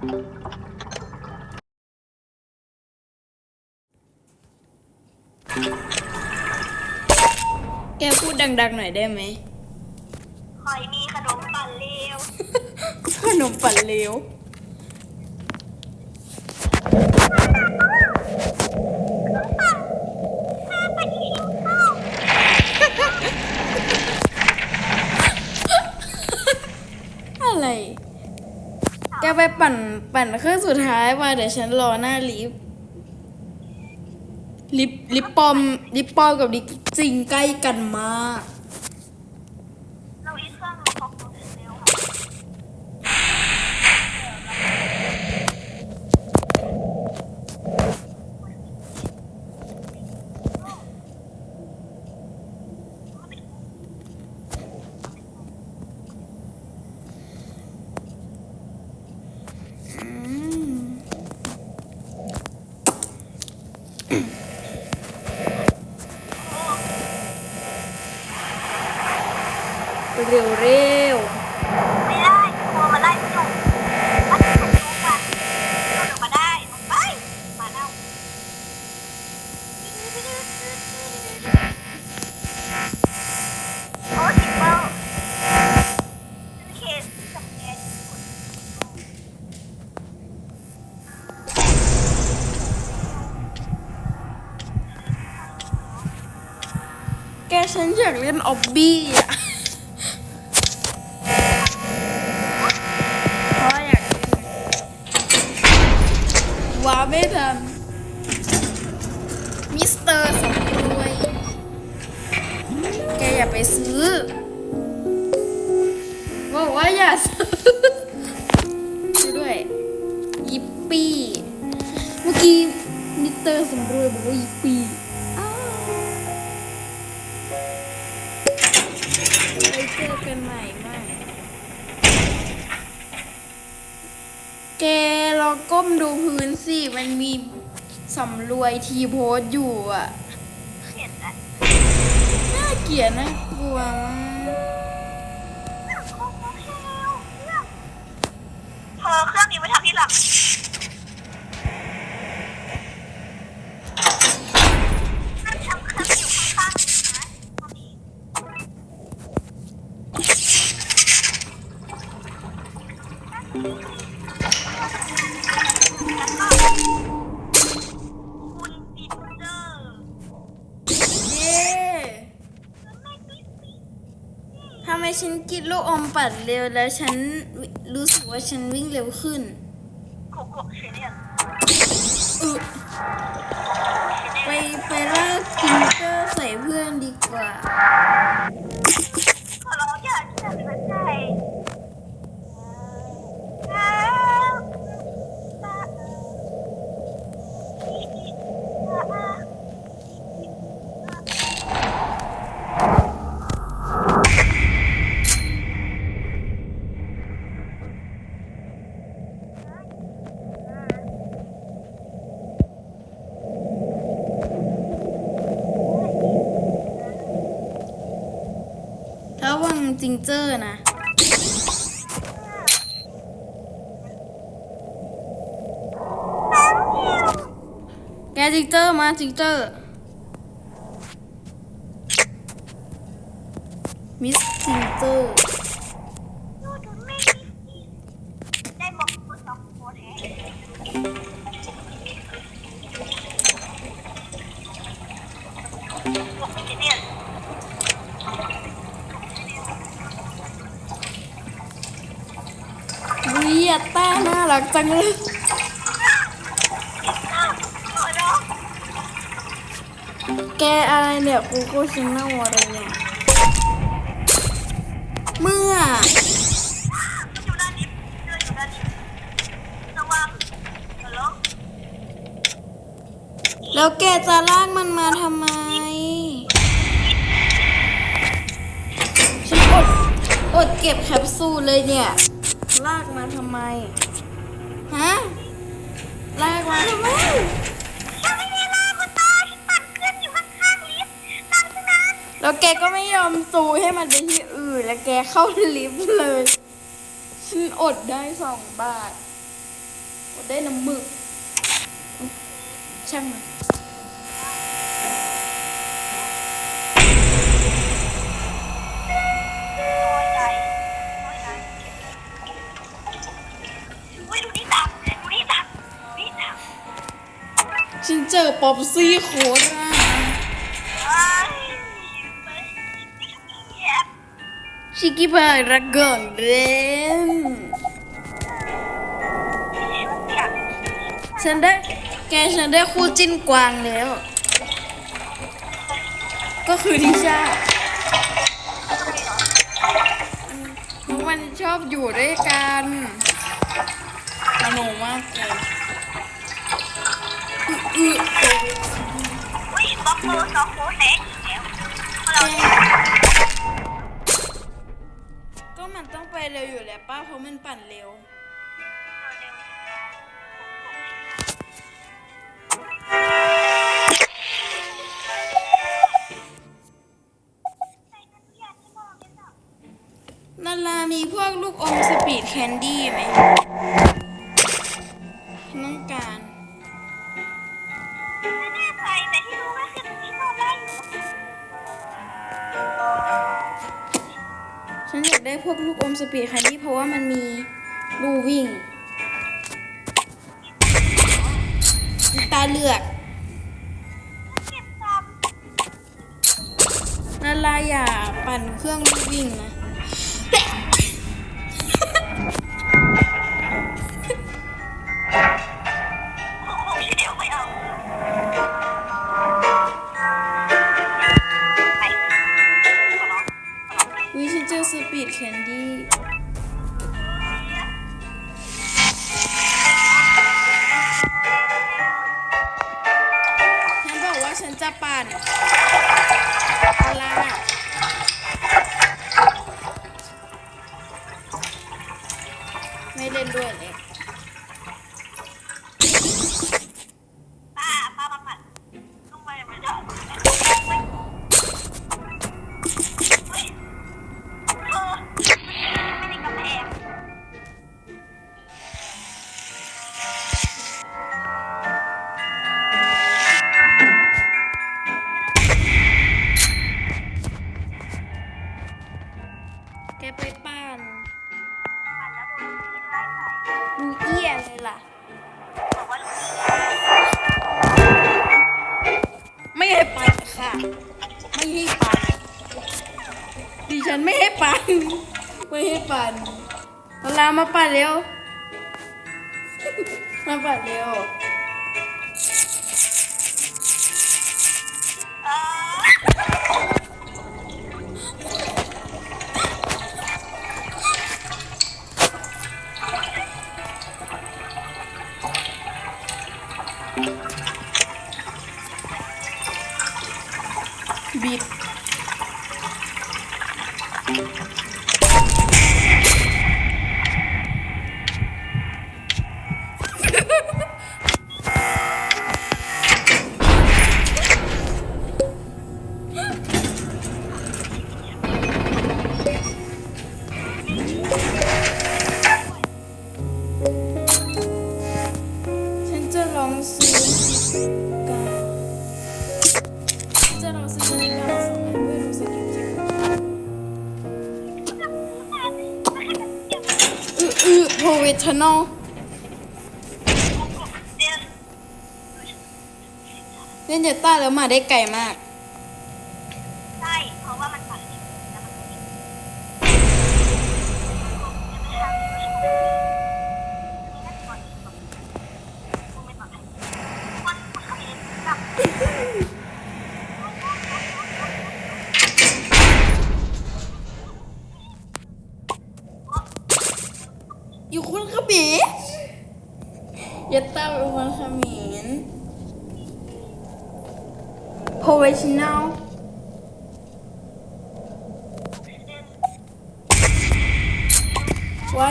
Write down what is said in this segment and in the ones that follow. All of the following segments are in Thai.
แกพูดดังๆหน่อยได้ไหมคอยมีขนมปั่นเร็วขนมปันเร็ว ไปกินข้าว อะไร แก ไปปั่นปั่นเครื่องสุดท้ายมาเดี๋ยวฉันรอหน้าลิฟต์ลิฟต์ลิฟต์ปอมลิฟต์ปอมกับลิฟต์จริงใกล้กันมาก เราอีกเครื่องเราขอของเร็วค่ะ อืม เร็วเร็วไม่ได้กลัวมาไล่ไม่ถูกมาถ่ายรูกันก็ถึงมาได้ไปมาเน่าโอ้ทิปเปิลเคสกับแกญี่ปุ่นแกฉันอยากเล่นออบบี้อะ แกอย่าไปซื้อว่าอย่าซื้อด้วยยิปปี้เมื่อกี้มิสเตอร์สำรวยบอกว่ายิปปี้ไว้เจอกันใหม่ใหม่แกลองก้มดูพื้นสิ มันมีสำรวยทีโพสอยู่อะเขียนอะน่าเกลียดน่ากลัวมากเรื่อเชลเรื่องเธอเครื่องนี้ไว้ทำที่หลังนั่นทำเครื่องอยู่ข้างๆนะตอนนี้ คุณอินเตอร์ เย้ทำไมฉันกิน ลูกอมปัดเร็วแล้วฉันรู้สึกว่าฉันวิ่งเร็วขึ้นโคโคเชเนียนอึไปไปลากกินเตอร์ใส่เพื่อนดีกว่า ขอร้องอย่าเชื่อหัวใจถ้าวั งจิงเจอร์นะ แกจิงเจอร์มาจิงเจอร์ มิสจิงเจอร์ ได้บอกคุณสองคนแท้บอกเชเนียน วิ ยต้าน่ารักจังเลยขอร้องแกอะไรเนี่ยกูโกชินเนลอะไรเนี่ยเมื่ออยู่ด้านนี้เดินอยู่ด้านนี้ระวังฮัลโหลแล้วแกจะลากมันมาทำไมฉันอดอดเก็บแคปซูลเลยเนี่ย ลากมาทำไม ฮะ ลากมาทำไมยังไม่มีเวลาคุณตาฉันปั่นเครื่องอยู่ข้างๆลิฟต์ตามฉันนั้นแล้วแกก็ไม่ยอมซูให้มันไปที่อื่น แล้วแกเข้าลิฟต์เลย ฉันอดได้สองบาท อดได้น้ำหมึก ช่างมันน้ ฉันเจอป๊อปซี่โค้ดอะชิคกี้พายรักก่อนเล่นฉันได้ แกฉันได้คู่จิ้นกวางแล้ว ก็คือทิชาทุกวันชอบอยู่ด้วยกันสนุกมากเลย อุ้ยบล็อกโลสองโค้ดแตกอีกแล้วเราก็มันต้องไปเร็วอยู่แล้วป้าเพราะมันปั่นเร็ว นารามีพวกลูกอมสปีดแคนดี้ไหม ฉันอยากได้พวกลูกอมสปีดแคนดี้เพราะว่ามันมีรูวิ่ง ตาเลือกเก็บจนาราอย่าปั่นเครื่องรูวิ่งนะ ด้วย ปั่นไม่ให้ปั่นเอาลามาปั่นเร็ว มาปั่นเร็วบิด ฉั เวทนอลเดี๋ยวเล่นเจต้าแล้วมาได้ไกลมาก ใช่เพราะว่ามันปัดแล้วมันก็มี อยู่คนเขมรเยต้าเป็นคนเขมรโพเวชแนลไว้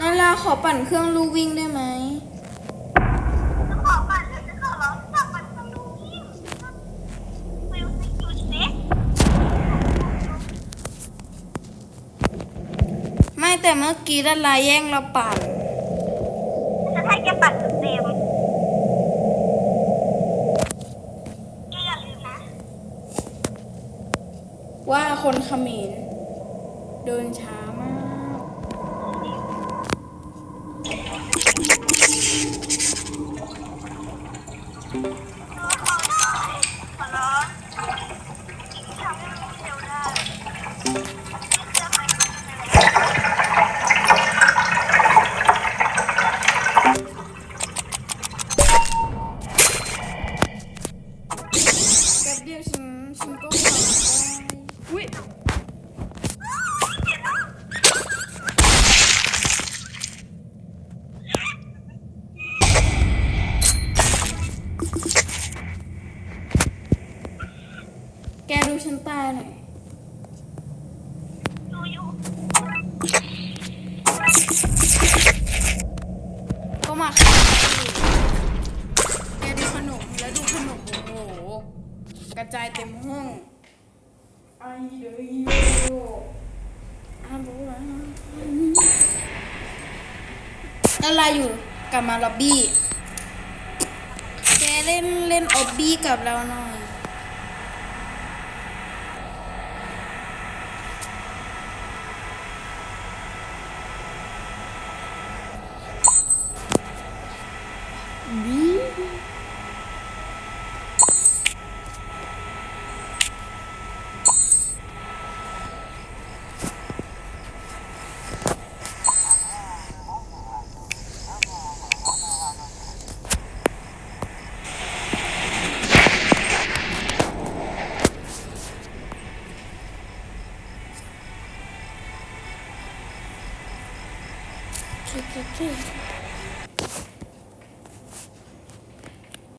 นาลาขอปั่นเครื่องลูวิ่งได้ไหม ขอปั่นเดี๋ยวจะขอร้องจับปั่นตรงนี้ฟิลซิจูเซ็ก ไม่ แต่เมื่อกี้ดาราแย่งเราปั่นให้แกปัดเต็มแกอย่าลืมนะ ว่าคนเขมรเดินช้า ก็มาค่ะแกดูขนมแล้วดูขนมโอ้โหกระจายเต็มห้องไอเดยโยอาบูระอะไรอยู่กลับมาล็อบบี้แกเล่นเล่นออบบี้กับเราหน่อย